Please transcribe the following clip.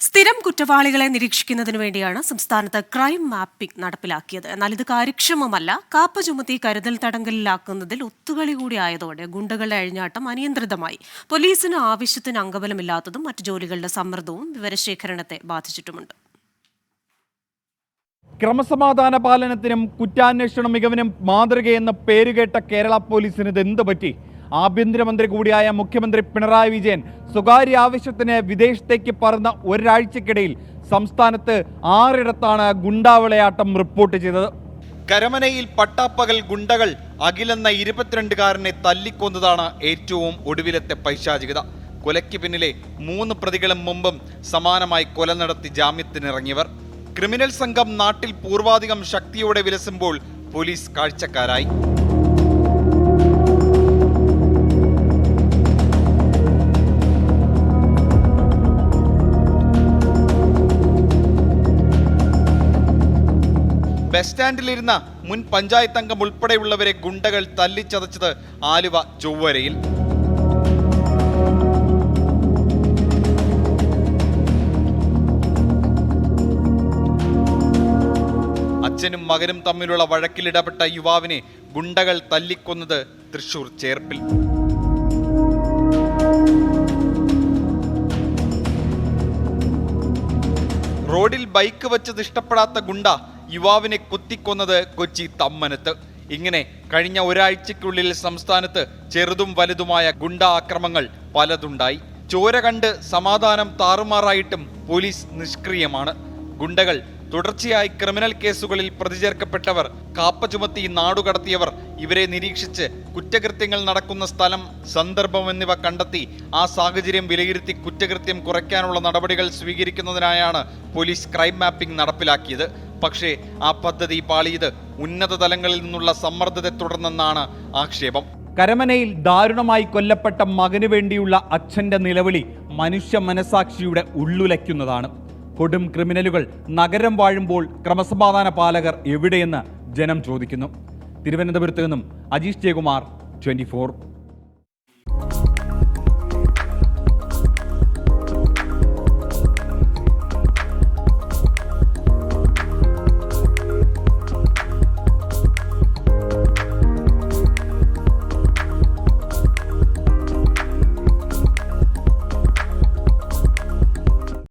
സ്ഥിരം കുറ്റവാളികളെ നിരീക്ഷിക്കുന്നതിനു വേണ്ടിയാണ് സംസ്ഥാനത്ത് ക്രൈം മാപ്പിംഗ് നടപ്പിലാക്കിയത്. എന്നാൽ ഇത് കാര്യക്ഷമമല്ല. കാപ്പ ചുമത്തി കരുതൽ തടങ്കലിലാക്കുന്നതിൽ ഒത്തുകളി കൂടി ആയതോടെ ഗുണ്ടകളുടെ അഴിഞ്ഞാട്ടം അനിയന്ത്രിതമായി. പോലീസിന് ആവശ്യത്തിന് അംഗബലമില്ലാത്തതും മറ്റു ജോലികളുടെ സമ്മർദ്ദവും വിവരശേഖരണത്തെ ബാധിച്ചിട്ടുമുണ്ട്. ക്രമസമാധാന പാലനത്തിനും കുറ്റാന്വേഷണ മികവിനും മാതൃകയെന്ന് പേരുകേട്ട കേരള പോലീസിന് ഇത് എന്ത് പറ്റി? ആഭ്യന്തരമന്ത്രി കൂടിയായ മുഖ്യമന്ത്രി പിണറായി വിജയൻ സ്വകാര്യ ആവശ്യത്തിന് വിദേശത്തേക്ക് പറന്ന ഒരാഴ്ചക്കിടയിൽ സംസ്ഥാനത്ത് ആറിടത്താണ് ഗുണ്ടാവിളയാട്ടം റിപ്പോർട്ട് ചെയ്തത്. കരമനയിൽ പട്ടാപ്പകൽ ഗുണ്ടകൾ അഖിലെന്ന ഇരുപത്തിരണ്ടുകാരനെ തല്ലിക്കൊന്നതാണ് ഏറ്റവും ഒടുവിലത്തെ പൈശാചികത. കൊലയ്ക്ക് പിന്നിലെ മൂന്ന് പ്രതികളും മുമ്പും സമാനമായി കൊല നടത്തി ജാമ്യത്തിനിറങ്ങിയവർ. ക്രിമിനൽ സംഘം നാട്ടിൽ പൂർവാധികം ശക്തിയോടെ വിലസുമ്പോൾ പോലീസ് കാഴ്ചക്കാരായി. ബസ് സ്റ്റാൻഡിലിരുന്ന മുൻ പഞ്ചായത്ത് അംഗം ഉൾപ്പെടെയുള്ളവരെ ഗുണ്ടകൾ തല്ലിച്ചതച്ചത് ആലുവ ചൊവ്വരയിൽ. അച്ഛനും മകനും തമ്മിലുള്ള വഴക്കിലിടപെട്ട യുവാവിനെ ഗുണ്ടകൾ തല്ലിക്കൊന്നത് തൃശൂർ ചേർപ്പിൽ. റോഡിൽ ബൈക്ക് വെച്ചത് ഇഷ്ടപ്പെടാത്ത ഗുണ്ട യുവാവിനെ കുത്തിക്കൊന്നത് കൊച്ചി തമ്മനത്ത്. ഇങ്ങനെ കഴിഞ്ഞ ഒരാഴ്ചയ്ക്കുള്ളിൽ സംസ്ഥാനത്ത് ചെറുതും വലുതുമായ ഗുണ്ടാക്രമങ്ങൾ പലതുണ്ടായി. ചോര കണ്ട് സമാധാനം താറുമാറായിട്ടും പോലീസ് നിഷ്ക്രിയമാണ്. ഗുണ്ടകൾ തുടർച്ചയായി ക്രിമിനൽ കേസുകളിൽ പ്രതിചേർക്കപ്പെട്ടവർ കാപ്പ ചുമത്തി നാടുകടത്തിയവർ ഇവരെ നിരീക്ഷിച്ച് കുറ്റകൃത്യങ്ങൾ നടക്കുന്ന സ്ഥലം സന്ദർഭം എന്നിവ കണ്ടെത്തി ആ സാഹചര്യം വിലയിരുത്തി കുറ്റകൃത്യം കുറയ്ക്കാനുള്ള നടപടികൾ സ്വീകരിക്കുന്നതിനായാണ് പോലീസ് ക്രൈം മാപ്പിംഗ് നടപ്പിലാക്കിയത്. പക്ഷേ ആ പദ്ധതി പാളിയത് ഉന്നത തലങ്ങളിൽ നിന്നുള്ള സമ്മർദ്ദത്തെ തുടർന്നെന്നാണ് ആക്ഷേപം. കരമനയിൽ ദാരുണമായി കൊല്ലപ്പെട്ട മകന് വേണ്ടിയുള്ള അച്ഛന്റെ നിലവിളി മനുഷ്യ മനസാക്ഷിയുടെ ഉള്ളുലയ്ക്കുന്നതാണ്. കൊടും ക്രിമിനലുകൾ നഗരം വാഴുമ്പോൾ ക്രമസമാധാന പാലകർ എവിടെയെന്ന് ജനം ചോദിക്കുന്നു. തിരുവനന്തപുരത്ത് നിന്നും അജീഷ് ജയകുമാർ ട്വന്റി